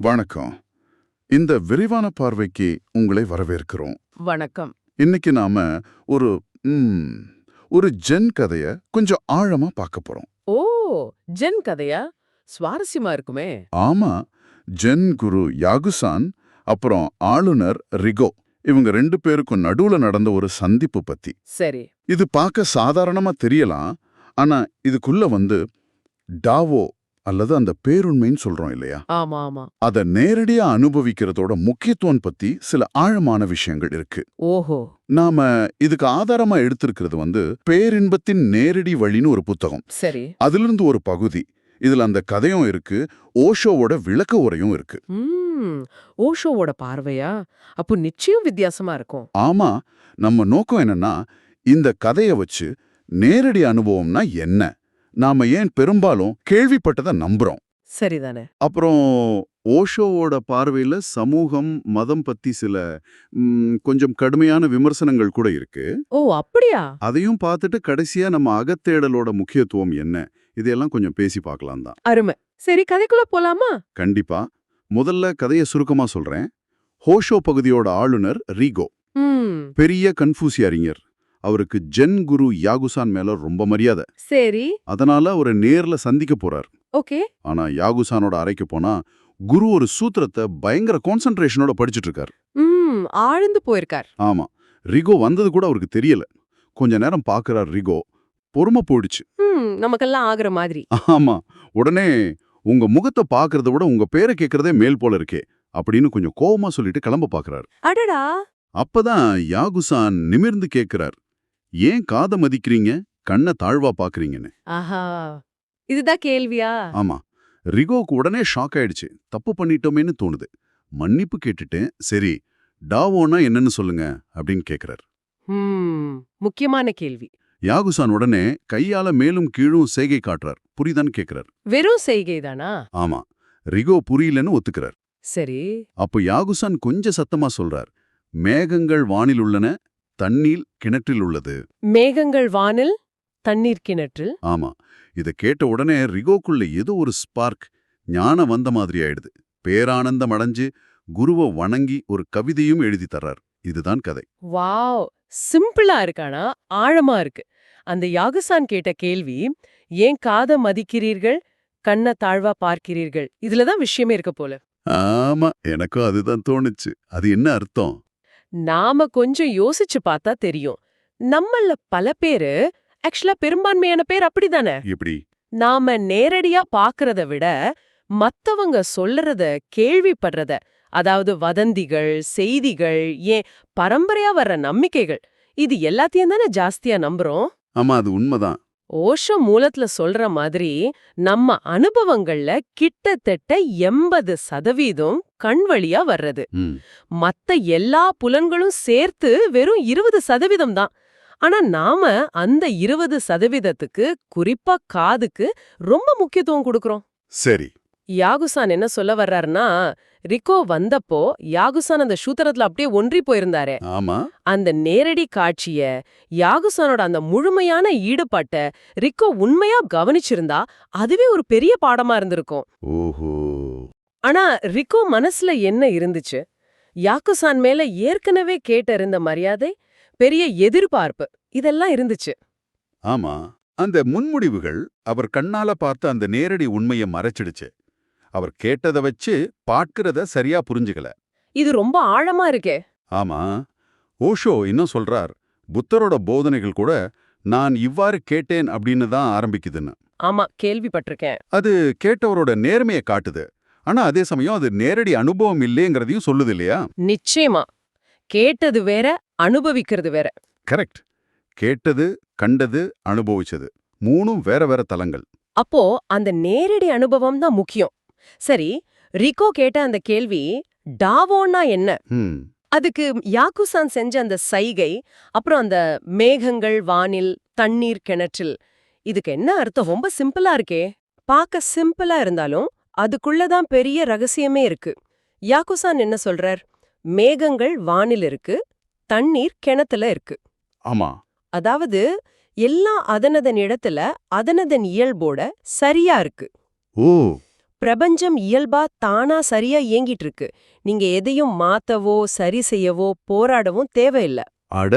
வணக்கம். இந்த விரிவான பார்வைக்கு உங்களை வரவேற்கிறோம். வணக்கம். இன்னைக்கு நாம ஒரு ஒரு ஜென் கதைய கொஞ்சம் ஆழமா பார்க்க போறோம். ஓ ஜென் கதையா? சுவாரஸ்யமா இருக்குமே. ஆமா ஜென் குரு யாகுசான் அப்புறம் ஆளுநர் ரிகோ இவங்க ரெண்டு பேருக்கும் நடுவுல நடந்த ஒரு சந்திப்பு பத்தி. சரி. இது பார்க்க சாதாரணமா தெரியலாம் ஆனா இதுக்குள்ள வந்து டாவோ அல்லது அந்த பேருண்மைன்னு சொல்றோம் இல்லையா? ஆமா ஆமா அத நேரடியா அனுபவிக்கிறதோட முக்கியத்துவம் பத்தி சில ஆழமான விஷயங்கள் இருக்கு. ஓஹோ. நாம இதுக்கு ஆதாரமா எடுத்திருக்கிறது வந்து பேரின்பத்தின் நேரடி வழின்னு ஒரு புத்தகம். சரி. அதிலிருந்து ஒரு பகுதி. இதுல அந்த கதையும் இருக்கு ஓஷோவோட விளக்க உரையும் இருக்கு. ஓஷோவோட பார்வையா? அப்போ நிச்சயம் வித்தியாசமா இருக்கும். ஆமா நம்ம நோக்கம் என்னன்னா இந்த கதைய வச்சு நேரடி அனுபவம்னா என்ன? நாம ஏன் பெரும்பாலும் கேள்விப்பட்டதை நம்புறோம். சரிதானே. அப்புறம் ஓஷோவோட பார்வையில சமூகம் மதம் பத்தி சில கொஞ்சம் கடுமையான விமர்சனங்கள் கூட இருக்கு. ஓ அப்படியா? அதையும் பார்த்துட்டு கடைசியா நம்ம அகத்தேடலோட முக்கியத்துவம் என்ன? இதையெல்லாம் கொஞ்சம் பேசி பார்க்கலாம் தான். அருமை. சரி கதைக்குள்ள போலாமா? கண்டிப்பா. முதல்ல கதையை சுருக்கமா சொல்றேன். ஹோஷோ பகுதியோட ஆளுநர் ரீகோ. பெரிய கன்ஃபூசி அறிஞர். அவருக்கு ஜென் குரு யாகுசான் மேல ரொம்ப மரியாதை. சரி. அதனால அவரை நேர்ல சந்திக்க போறார். ஓகே. ஆனா யாகுசானோட அறைக்கு போனா குரு ஒரு சூத்திரத்தை பயங்கர கான்சென்ட்ரேஷனோட படிச்சிட்டு இருக்கார் ஆழ்ந்து போயிருக்கார். ஆமா. ரிகோ வந்தது கூட அவருக்கு தெரியல. கொஞ்ச நேரம் பாக்குறார் ரிகோ. பொறுமை போயிடுச்சு. நமக்கெல்லாம் ஆகுற மாதிரி. ஆமா. உடனே உங்க முகத்தை பாக்குறத விட உங்க பேரை கேட்கறதே மேல் போல இருக்கே அப்படின்னு கொஞ்சம் கோவமா சொல்லிட்டு கிளம்ப பாக்குறார். அடடா. அப்பதான் யாகுசான் நிமிர்ந்து கேக்குறார். ஏன் காதை மதிக்கிறீங்க? கண்ணை தாழ்வா பாக்குறீங்கன்னு. ஆஹா. இதுதான் கேள்வியா? ஆமா. ரிகோக்கு உடனே ஷாக் ஆயிடுச்சு. தப்பு பண்ணிட்டோமேன்னு தோணுது. மன்னிப்பு கேட்டுட்டேன். சரி டாவோனா என்னன்னு சொல்லுங்க அப்படின்னு கேக்குறார். முக்கியமான கேள்வி. யாகுசான் உடனே கையால மேலும் கீழும் செய்கை காட்டுறார். புரியுதான்னு கேக்குறார். வெறும் செய்கைதானா ஆமா. ரிகோ புரியலன்னு ஒத்துக்கிறார். சரி. அப்போ யாகுசான் கொஞ்சம் சத்தமா சொல்றார். மேகங்கள் வானில் உள்ளன தண்ணீர் கிணற்றில் உள்ளது. மேகங்கள் வானில் தண்ணீர் கிணற்றில். ஆமா இத கேட்ட உடனே ரிகோக்குள்ள ஏதோ ஒரு ஸ்பார்க் ஞானம் வந்த மாதிரி ஆயிடுது. பேரானந்தம் அடைஞ்சு குருவை வணங்கி ஒரு கவிதையும் எழுதி தர்றார். இதுதான் கதை. வாவ்! சிம்பிளா இருக்கானா? ஆழமா இருக்கு. அந்த யாகுசான் கேட்ட கேள்வி ஏன் காத மதிக்கிறீர்கள்? கண்ண தாழ்வா பார்க்கிறீர்கள்? இதுலதான் விஷயமே இருக்க போல. ஆமா எனக்கும் அதுதான் தோணுச்சு. அது என்ன அர்த்தம்? நாம கொஞ்சம் யோசிச்சு பார்த்தா தெரியும். நம்மள பல பேரு ஆக்சுவலா பெரும்பான்மையான பேர் அப்படிதானே? எப்படி? நாம நேரடியா பாக்குறத விட மத்தவங்க சொல்றத கேள்விப்படுறத அதாவது வதந்திகள் செய்திகள் ஏன் பரம்பரையா வர்ற நம்பிக்கைகள் இது எல்லாத்தையும் தானே ஜாஸ்தியா நம்புறோம்? ஆமா அது உண்மைதான். ஓஷோ மூலத்துல சொல்ற மாதிரி நம்ம அனுபவங்கள்ல கிட்டத்தட்ட எண்பது சதவீதம் கண் வழியா வர்றது. மத்த எல்லா புலன்களும் சேர்த்து வெறும் இருபது சதவீதம் தான். ஆனா நாம அந்த இருபது சதவீதத்துக்கு குறிப்பா காதுக்கு ரொம்ப முக்கியத்துவம் கொடுக்கறோம். சரி. யாகுசான் என்ன சொல்ல வர்றாருன்னா ரிக்கோ வந்தப்போ யாகுசான் அந்த சூத்திரத்துல அப்படியே ஒன்றி போயிருந்தாரே. ஆமா. அந்த நேரடி காட்சிய யாகுசானோட அந்த முழுமையான ஈடுபாட்ட ரிக்கோ உண்மையா கவனிச்சிருந்தா அதுவே ஒரு பெரிய பாடமா இருந்திருக்கும். ஓஹோ. ஆனா ரிக்கோ மனசுல என்ன இருந்துச்சு? யாக்குசான் மேல ஏற்கனவே கேட்ட இருந்த மரியாதை பெரிய எதிர்பார்ப்பு இதெல்லாம் இருந்துச்சு. ஆமா. அந்த முன்முடிவுகள் அவர் கண்ணால பார்த்த அந்த நேரடி உண்மையை மறைச்சிடுச்சு. அவர் கேட்டதை வச்சு பார்க்கிறத சரியா புரிஞ்சுக்கல. இது ரொம்ப ஆழமா இருக்கே. ஆமா. ஓஷோ இன்னும் சொல்றார் புத்தரோட போதனைகள் கூட நான் இவ்வாறு கேட்டேன் அப்படின்னு தான் ஆரம்பிக்குதுன்னு. ஆமா கேள்விப்பட்டிருக்கேன். அது கேட்டவரோட நேர்மையை காட்டுது. ஆனா அதே சமயம் அது நேரடி அனுபவம் இல்லைங்கிறதையும் சொல்லுது இல்லையா? நிச்சயமா. கேட்டது வேற அனுபவிக்கிறது வேற. கரெக்ட். கேட்டது கண்டது அனுபவிச்சது. மூணும் வேற வேற தலங்கள் அப்போ அந்த நேரடி அனுபவம் தான் முக்கியம். சரி ரிக்கோ கேட்ட அந்த கேள்வி டாவோன்னா என்ன? அதுக்கு யாக்குசான் செஞ்ச அந்த சைகை அப்புறம் அந்த மேகங்கள் வானில் தண்ணீர் கிணற்றில் இதுக்கு என்ன அர்த்தம்? ரொம்ப சிம்பிளா இருக்கே. பார்க்க சிம்பிளா இருந்தாலும் அதுக்குள்ளதான் பெரிய ரகசியமே இருக்கு. யாக்குசான் என்ன சொல்றார்? மேகங்கள் வானில் இருக்கு தண்ணீர் கிணத்துல இருக்கு. ஆமா. அதாவது எல்லாம் அதனதன் இடத்துல அதனதன் இயல்போட சரியா இருக்கு. ஓ. பிரபஞ்சம் இயல்பா தானா சரியா இயங்கிட்டு இருக்கு நீங்க எதையும் மாத்தவோ சரி செய்யவோ போராடவும் தேவையில்ல. அட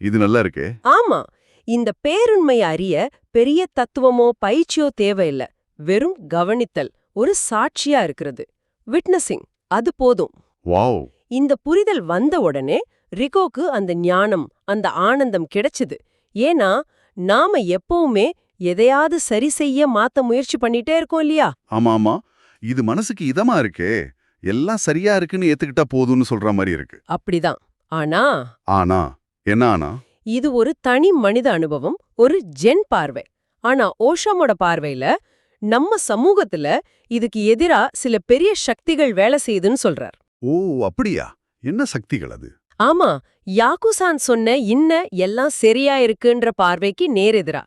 இது நல்லா இருக்கே. ஆமா இந்த பேருண்மையை அறிய பெரிய தத்துவமோ பயிற்சியோ தேவையில்ல. வெறும் கவனித்தல் ஒரு சாட்சியா இருக்கிறது. விட்னஸிங் அது போதும். வாவ். இந்த புரிதல் வந்த உடனே ரிகோக்கு அந்த ஞானம் அந்த ஆனந்தம் கிடைச்சுது. ஏன்னா நாம எப்பவுமே எதையாவது சரி செய்ய மாத்த முயற்சி பண்ணிட்டே இருக்கோம் இல்லையா? ஆமா ஆமா இது மனசுக்கு இதமா இருக்கே. எல்லாம் சரியா இருக்குன்னு ஏத்துக்கிட்டா போதும்னு சொல்ற மாதிரி இருக்கு. அப்படிதான். ஆனா ஆனா என்ன ஆனா? இது ஒரு தனி மனித அனுபவம் ஒரு ஜென் பார்வை. ஆனா ஓஷாமோட பார்வையில நம்ம சமூகத்துல இதுக்கு எதிரா சில பெரிய சக்திகள் வேலை செய்யுதுன்னு சொல்றார். ஓ அப்படியா? என்ன சக்திகள் அது? ஆமா யாக்குசான் சொன்ன இன்ன எல்லாம் சரியா இருக்குன்ற பார்வைக்கு நேரெதிரா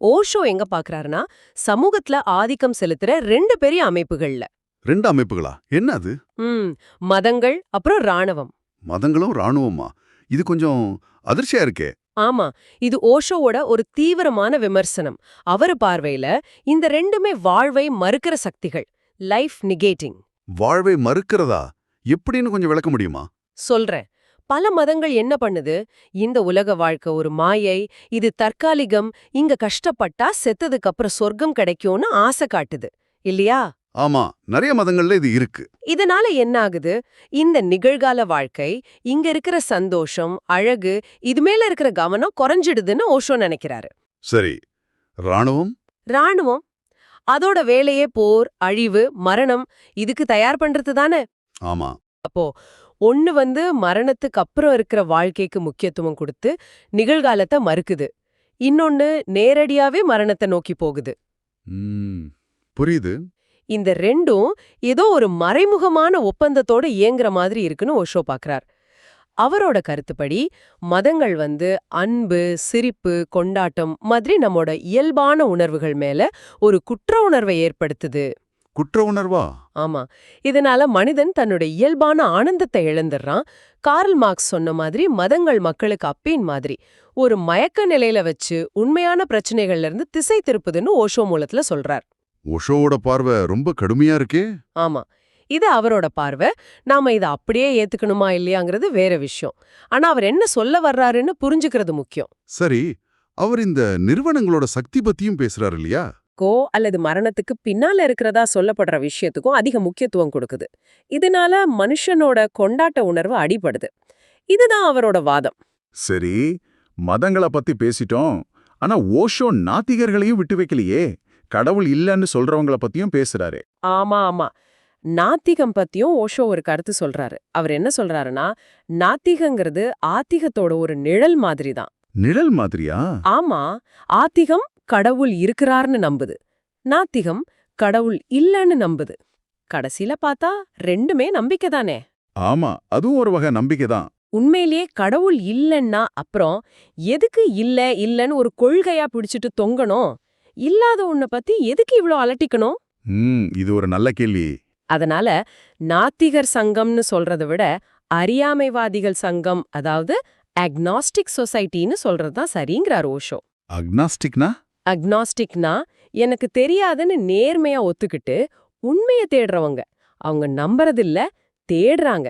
ஓஷோ எங்க பாக்குறாருன்னா சமூகத்துல ஆதிக்கம் செலுத்துற ரெண்டு பெரிய அமைப்புகள்ல. ரெண்டு அமைப்புகளா? என்ன அது? ம் மதங்கள் அப்புறம் ராணுவம் மதங்களும் ராணுவமா இது கொஞ்சம் அதிர்ச்சியா இருக்கே. ஆமா இது ஓஷோவோட ஒரு தீவிரமான விமர்சனம். அவரு பார்வையில இந்த ரெண்டுமே வாழ்வை மறுக்கிற சக்திகள் லைஃப் நிகேட்டிங் வாழ்வை மறுக்கிறதா? எப்படின்னு கொஞ்சம் விளக்க முடியுமா? சொல்றேன். பல மதங்கள் என்ன பண்ணுது? இந்த உலக வாழ்க்கை ஒரு மாயை இது தற்காலிகம் இங்க கஷ்டப்பட்டா செத்ததுக்கு அப்புறம் சொர்க்கம் கிடைக்கும்னு ஆசை காட்டுது. இல்லையா? ஆமா நிறைய மதங்கள்ல இது இருக்கு. இதனால என்ன ஆகுது? இந்த நிகழ்கால வாழ்க்கை இங்க இருக்கிற சந்தோஷம் அழகு இது மேல இருக்கிற கவனம் குறைஞ்சிடுதுன்னு ஓஷோ நினைக்கிறாரு. சரி ராணுவம் ராணுவம் அதோட வேலையே போர் அழிவு மரணம் இதுக்கு தயார் பண்றது தானே? ஆமா. ஒன்னு வந்து மரணத்துக்கு அப்புறம் இருக்கிற வாழ்க்கைக்கு முக்கியத்துவம் கொடுத்து நிகழ்காலத்தை மறுக்குது. இன்னொன்னு நேரடியாவே மரணத்தை நோக்கி போகுது. புரியுது. இந்த ரெண்டும் ஏதோ ஒரு மறைமுகமான ஒப்பந்தத்தோட இயங்குற மாதிரி இருக்குன்னு ஓஷோ பாக்குறார். அவரோட கருத்துப்படி மதங்கள் வந்து அன்பு சிரிப்பு கொண்டாட்டம் மாதிரி நம்மோட இயல்பான உணர்வுகள் மேல ஒரு குற்ற உணர்வை ஏற்படுத்துது. குற்ற உணர்வா? ஆமா. இதனால மனிதன் தன்னோட இயல்பான ஆனந்தத்தை இழந்துடுறான் கார்ல் மார்க்ஸ் சொன்ன மாதிரி மதங்கள் மக்களுக்கு அப்பீன் மாதிரி. ஒரு மயக்க நிலையில வச்சு உண்மையான பிரச்சனைகள்ல இருந்து திசை திருப்புதுன்னு ஓஷோ மூலத்துல சொல்றார். ஒஷோவோட பார்வை ரொம்ப கடுமையா இருக்கே. ஆமா. இது அவரோட பார்வை. நாம இதை அப்படியே ஏத்துக்கணுமா இல்லையாங்கிறது வேற விஷயம். ஆனா அவர் என்ன சொல்ல வர்றாருன்னு புரிஞ்சுக்கிறது முக்கியம். சரி. அவர் இந்த நிறுவனங்களோட சக்தி பத்தியும் பேசுறாரு இல்லையா? கோ அல்லது மரணத்துக்கு பின்னால இருக்கிறதா சொல்லப்படுற விஷயத்துக்கும் அதிக முக்கியத்துவம் கொடுக்குது. இதனால மனுஷனோட கொண்டாட்ட உணர்வு அடிபடுது. இதுதான் அவரோட வாதம். சரி மதங்களை பத்தி பேசிட்டோம். ஆனா ஓஷோ நாத்திகர்களையும் விட்டு வைக்கலையே. கடவுள் இல்லன்னு சொல்றவங்கள பத்தியும் பேசுறாரு. ஆமா ஆமா. நாத்திகம் பத்தியும் ஓஷோ ஒரு கருத்து சொல்றாரு. அவர் என்ன சொல்றாருன்னா நாத்திகங்கிறது ஆத்திகத்தோட ஒரு நிழல் மாதிரி தான் நிழல் மாதிரியா? ஆமா ஆத்திகம் கடவுள் இருக்கிறார்னு நம்புது. நாத்திகம் கடவுள் இல்லன்னு நம்புது. கடைசில பார்த்தா ரெண்டுமே நம்பிக்கை தானே? ஆமா அதுவும் ஒரு வகை நம்பிக்கை தான். உண்மையிலேயே கடவுள் இல்லன்னா அப்புறம் எதுக்கு இல்ல இல்லன்னு ஒரு கொள்கையா பிடிச்சிட்டு தொங்கணும்? இல்லாத உன்னை பத்தி எதுக்கு இவ்ளோ அலட்டிக்கணும்? இது ஒரு நல்ல கேள்வி. அதனால நாத்திகர் சங்கம்னு சொல்றத விட அறியாமைவாதிகள் சங்கம் அதாவது அக்னாஸ்டிக் சொசைட்டின்னு சொல்றது தான் சரிங்கிறார் ஓஷோ. அக்னாஸ்டிக்னா? அக்னாஸ்டிக்னா எனக்கு தெரியாதுன்னு நேர்மையா ஒத்துக்கிட்டு உண்மைய தேடுறவங்க. அவங்க நம்புறதில்ல தேடுறாங்க.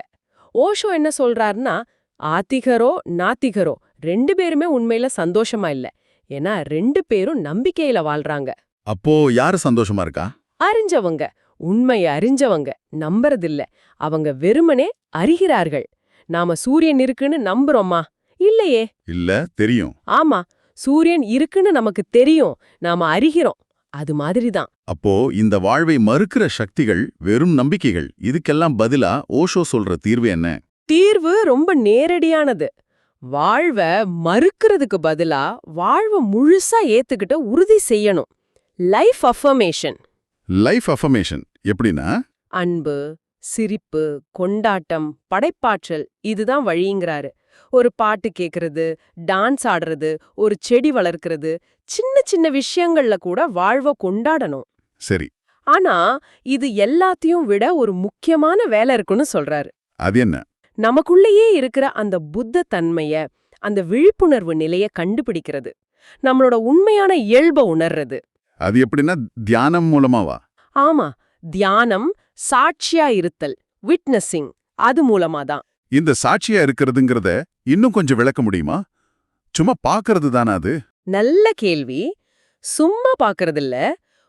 ஓஷோ என்ன சொல்றாருன்னா ஆத்திகரோ நாத்திகரோ ரெண்டு பேருமே உண்மையில சந்தோஷமா இல்ல. ஏன்னா ரெண்டு பேரும் நம்பிக்கையில வாழ்றாங்க. அப்போ யாரு சந்தோஷமா இருக்கா? அறிஞ்சவங்க. உண்மைய அறிஞ்சவங்க. நம்புறதில்ல. அவங்க வெறுமனே அறிகிறார்கள். நாம சூரியன் இருக்குன்னு நம்புறோமா? இல்லையே. இல்ல தெரியும். ஆமா. சூரியன் இருக்குன்னு நமக்கு தெரியும். நாம அறிகிறோம். அது மாதிரிதான். அப்போ இந்த வாழ்வை மறுக்கிற சக்திகள் வெறும் நம்பிக்கைகள். இதுக்கெல்லாம் பதிலா ஓஷோ சொல்ற தீர்வு என்ன? தீர்வு ரொம்ப நேரடியானது. வாழ்வ மறுக்கிறதுக்கு பதிலா வாழ்வ முழுசா ஏத்துக்கிட்டு உறுதி செய்யணும். லைஃப் அஃபர்மேஷன் லைஃப் அஃபர்மேஷன் எப்படின்னா? அன்பு சிரிப்பு கொண்டாட்டம் படைப்பாற்றல் இதுதான் வழிங்கிறாரு. ஒரு பாட்டு கேக்குறது டான்ஸ் ஆடுறது ஒரு செடி வளர்க்கறது சின்ன சின்ன விஷயங்கள்ல கூட வாழ்வ கொண்டாடணும். சரி. ஆனா இது எல்லாத்தையும் விட ஒரு முக்கியமான வேலை இருக்குன்னு சொல்றாரு. அது என்ன? நமக்குள்ளேயே இருக்கிற அந்த புத்த தன்மைய அந்த விழிப்புணர்வு நிலைய கண்டுபிடிக்கிறது. நம்மளோட உண்மையான இயல்ப உணர்றது. அது எப்படின்னா தியானம் மூலமாவா? ஆமா தியானம் சாட்சியா இருத்தல் விட்னஸிங் அது மூலமா தான் இந்த சாட்சியா இருக்கிறதுங்கிறத இன்னும் கொஞ்சம் விளக்க முடியுமா? சும்மா பாக்குறது தானே அது? நல்ல கேள்வி. சும்மா பாக்குறதில்ல.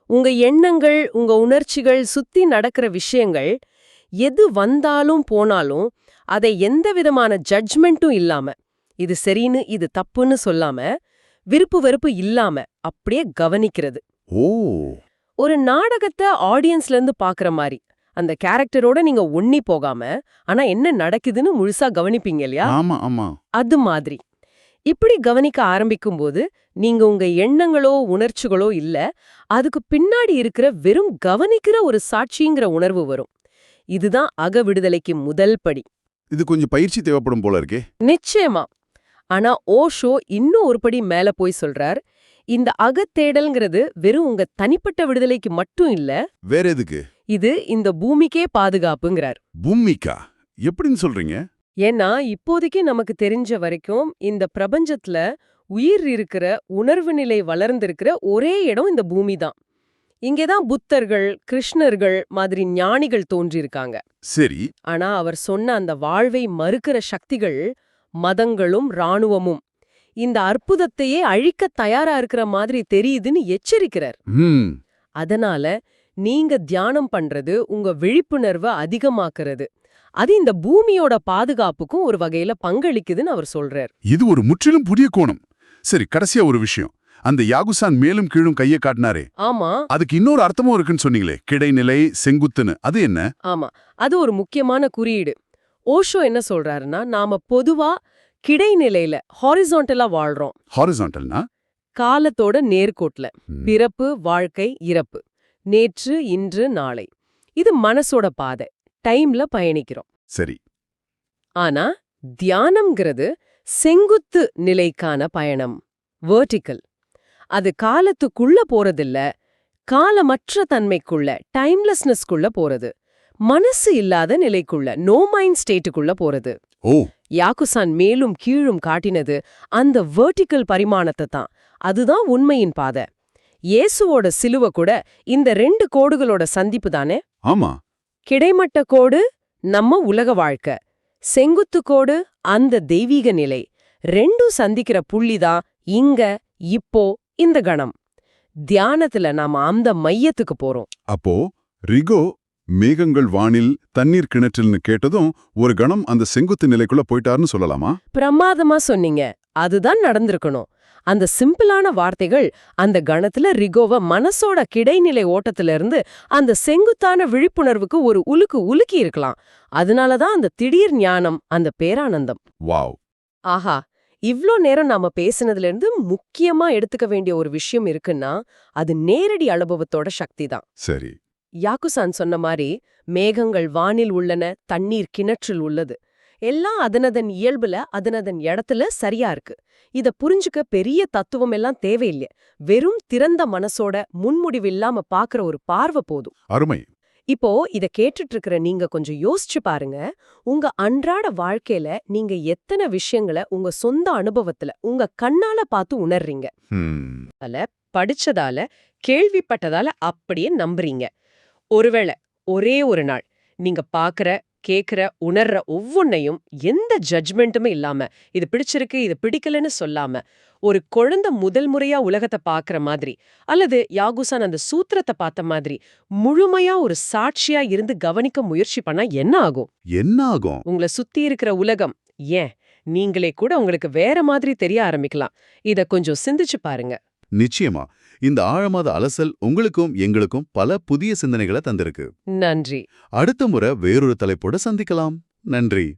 உங்க எண்ணங்கள் உங்க உணர்ச்சிகள் சுத்தி நடக்கிற விஷயங்கள் எது வந்தாலும் போனாலும் அதை எந்த விதமான ஜட்ஜ்மெண்ட்டும் இல்லாம இது சரின்னு இது தப்புன்னு சொல்லாம விருப்பு வெறுப்பு இல்லாம அப்படியே கவனிக்கிறது. ஓ. ஒரு நாடகத்தை ஆடியன்ஸ்ல இருந்து பாக்குற மாதிரி. அந்த கேரக்டரோட நீங்க ஒண்ணி போகாம ஆனா என்ன நடக்குதுன்னு முழுசா கவனிப்பீங்க இல்லையா? ஆமா ஆமா. அது மாதிரி. இப்படி கவனிக்க ஆரம்பிக்கும்போது நீங்க உங்க எண்ணங்களோ உணர்ச்சிகளோ இல்ல அதுக்கு பின்னாடி இருக்கிற வெறும் கவனிக்கிற ஒரு சாட்சிங்கிற உணர்வு வரும். இதுதான் அக விடுதலைக்கு முதல் படி. இது கொஞ்சம் பயிற்சி தேவைப்படும் போல இருக்கே. நிச்சயமா. ஆனா ஓஷோ இன்னும் ஒரு படி மேல போய் சொல்றார் இந்த அகத்தேடல்ங்கிறது வெறும் உங்க தனிப்பட்ட விடுதலைக்கு மட்டும் இல்ல வேற எதுக்கு? இது இந்த பூமிக்கே பாதுகாப்புங்கிறார். பூமிக்கா? எப்படின்னு சொல்றீங்க? ஏன்னா இப்போதைக்கு நமக்கு தெரிஞ்ச வரைக்கும் இந்த பிரபஞ்சத்துல உயிர் இருக்கிற உணர்வு நிலை வளர்ந்திருக்கிற ஒரே இடம் இந்த பூமி தான். இங்கேதான் புத்தர்கள் கிருஷ்ணர்கள் மாதிரி ஞானிகள் தோன்றியிருக்காங்க. சரி. ஆனா அவர் சொன்ன அந்த வாழ்வை மறுக்கிற சக்திகள் மதங்களும் ராணுவமும் இந்த அற்புதத்தையே அழிக்க தயாரா இருக்கிற மாதிரி தெரியுதுன்னு எச்சரிக்கிறார். அதனால நீங்க தியானம் பண்றது உங்க விழிப்புணர்வை அதிகமாக்குறது. அது இந்த பூமியோட பாதுகாப்புக்கும் ஒரு வகையில பங்களிக்குதுன்னு அவர் சொல்றார். இது ஒரு முற்றிலும் புதிய கோணம். சரி கடைசியா ஒரு விஷயம். அந்த யாகுசான் மேலும் கீழும் கையை காட்டினாரே. ஆமா. அதுக்கு இன்னொரு அர்த்தமும் இருக்குன்னு சொன்னீங்களே. கிடைநிலை செங்குத்துன்னு. அது என்ன? ஆமா. அது ஒரு முக்கியமான குறியீடு. ஓஷோ என்ன சொல்றாருன்னா நாம பொதுவா கிடைநிலையில ஹாரிசான்டலா வாழ்றோம். ஹாரிசான்டல்னா காலத்தோட நேர்கோட்ல. பிறப்பு வாழ்க்கை இறப்பு. நேற்று இன்று நாளை. இது மனசோட பாதை. டைம்ல பயணிக்கிறோம். சரி. ஆனா தியானம்ங்கிறது செங்குத்து நிலைக்கான பயணம். வெர்டிக்கல் அது காலத்துக்குள்ள போறதில்ல. காலமற்ற தன்மைக்குள்ள டைம்லெஸ்னஸ்க்குள்ள போறது. மனசு இல்லாத நிலைக்குள்ள நோ மைண்ட் ஸ்டேட்டுக்குள்ள போறது. ஓ! யாக்குசான் மேலும் கீழும் காட்டினது அந்த வெர்டிக்கல் பரிமாணத்தை தான். அதுதான் உண்மையின் பாதை. இயேசுவோட சிலுவை கூட இந்த ரெண்டு கோடுகளோட சந்திப்பு தானே? ஆமா. கிடைமட்ட கோடு நம்ம உலக வாழ்க்கை. செங்குத்து கோடு அந்த தெய்வீக நிலை. ரெண்டும் சந்திக்கிற புள்ளிதான் இங்க இப்போ இந்த கணம். தியானத்துல நாம அந்த மையத்துக்கு போறோம். அப்போ ரிகோ மேகங்கள் வானில் தண்ணீர் கிணற்றில்னு கேட்டதும் ஒரு கணம் அந்த செங்குத்து நிலைக்குள்ள போயிட்டாருன்னு சொல்லலாமா? பிரமாதமா சொன்னீங்க. அதுதான் நடந்திருக்கணும். அந்த சிம்பிளான வார்த்தைகள் அந்த கணத்துல ரிகோவ மனசோட கிடைநிலை ஓட்டத்துல இருந்து அந்த செங்குத்தான விழிப்புணர்வுக்கு ஒரு உலுக்கு உலுக்கி இருக்கலாம். அதனாலதான் அந்த திடீர் ஞானம் அந்த பேரானந்தம். வாவ். ஆஹா இவ்ளோ நேரம் நாம பேசினதுல இருந்து முக்கியமா எடுத்துக்க வேண்டிய ஒரு விஷயம் இருக்குன்னா அது நேரடி அனுபவத்தோட சக்தி தான். சரி. யாக்குசான் சொன்ன மாதிரி மேகங்கள் வானில் உள்ளன தண்ணீர் கிணற்றில் உள்ளது. எல்லாம் அதனதன் இயல்புல அதனதன் இடத்துல சரியா இருக்கு. இத புரிஞ்சுக்க பெரிய தத்துவம் எல்லாம் தேவையில்லை. வெறும் திறந்த மனசோட முன்முடிவு இல்லாம பாக்குற ஒரு பார்வை போதும். அருமை. இப்போ இத கேட்டுட்டு இருக்கிற நீங்க கொஞ்சம் யோசிச்சு பாருங்க. உங்க அன்றாட வாழ்க்கையில நீங்க எத்தனை விஷயங்களை உங்க சொந்த அனுபவத்துல உங்க கண்ணால பார்த்து உணர்றீங்க? ஹம், படிச்சதால கேள்விப்பட்டதால அப்படியே நம்புறீங்க. ஒருவேளை ஒரே ஒரு நாள் நீங்க பாக்குற கேக்குற உணர்ற ஒவ்வொன்னையும் எந்த ஜட்ஜ்மெண்ட்டுமே இல்லாம இது பிடிச்சிருக்கு இது பிடிக்கலன்னு சொல்லாம ஒரு குழந்தை முதல் முறையா உலகத்தை பாக்குற மாதிரி அல்லது யாகுசான் அந்த சூத்திரத்தை பார்த்த மாதிரி முழுமையா ஒரு சாட்சியா இருந்து கவனிக்க முயற்சி பண்ணா என்ன ஆகும்? என்ன ஆகும்? உங்களை சுத்தி இருக்கிற உலகம் ஏன்? நீங்களே கூட உங்களுக்கு வேற மாதிரி தெரிய ஆரம்பிக்கலாம். இத கொஞ்சம் சிந்திச்சு பாருங்க. நிச்சயமா. இந்த ஆழமாத அலசல் உங்களுக்கும் எங்களுக்கும் பல புதிய சிந்தனைகளை தந்திருக்கு. நன்றி. அடுத்த முறை வேறொரு தலைப்போட சந்திக்கலாம். நன்றி.